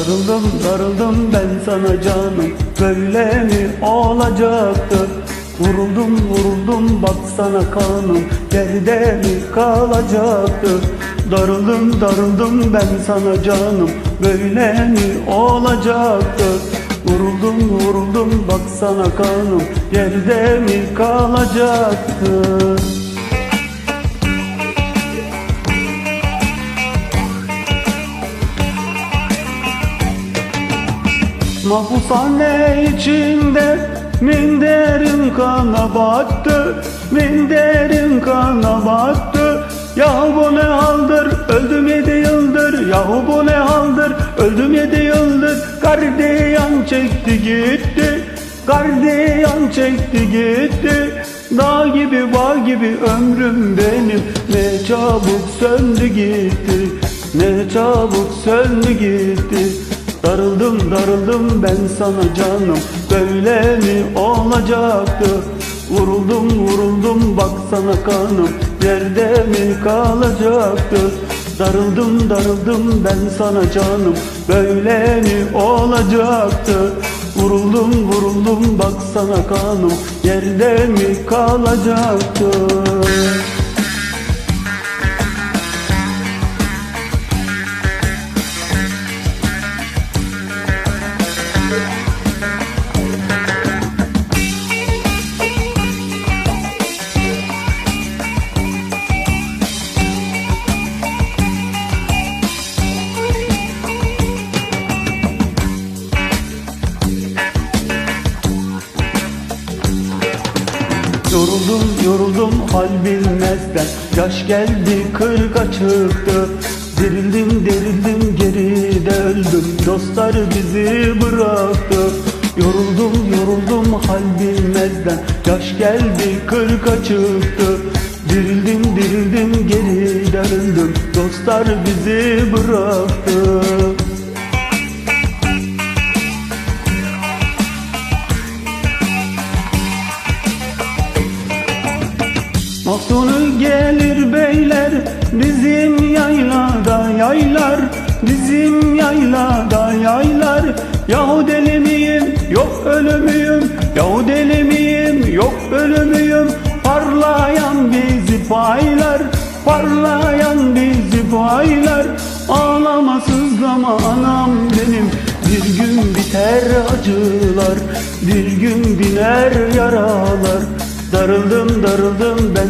Darıldım darıldım ben sana canım. Böyle mi olacaktı? Vuruldum vuruldum baksana kanım. Geride mi kalacaktı? Darıldım darıldım ben sana canım. Böyle mi olacaktı? Vuruldum vuruldum baksana kanım. Geride mi kalacaktı Mahpushane içinde minderim kana battı Minderim kana battı Yahu bu ne haldır öldüm yedi yıldır Yahu bu ne haldır öldüm yedi yıldır. Gardiyan çekti gitti Gardiyan çekti gitti. Dağ gibi bağ gibi ömrüm benim Ne çabuk söndü gitti Ne çabuk söndü gitti Darıldım darıldım ben sana canım. Böyle mi olacaktı? Vuruldum vuruldum baksana kanım. Yerde mi kalacaktı? Darıldım darıldım ben sana canım. Böyle mi olacaktı? Vuruldum vuruldum baksana kanım. Yerde mi kalacaktı Yoruldum yoruldum hal bilmezden. Yaş geldi kırka çıktı Dirildim derildim geride öldüm. Dostlar bizi bıraktı. Yoruldum yoruldum hal bilmezden. Yaş geldi kırka çıktı Dirildim dirildim geride öldüm. Dostlar bizi bıraktı Maftunu gelir beyler bizim yaylada yaylar Bizim yaylada yaylar. Yahu deli miyim? Yok ölümüyüm Yahu deli miyim? Yok ölümüyüm Parlayan bizi paylar Parlayan bizi paylar Ağlama sızlama anam benim. Bir gün biter acılar Bir gün biner yaralar. Darıldım darıldım ben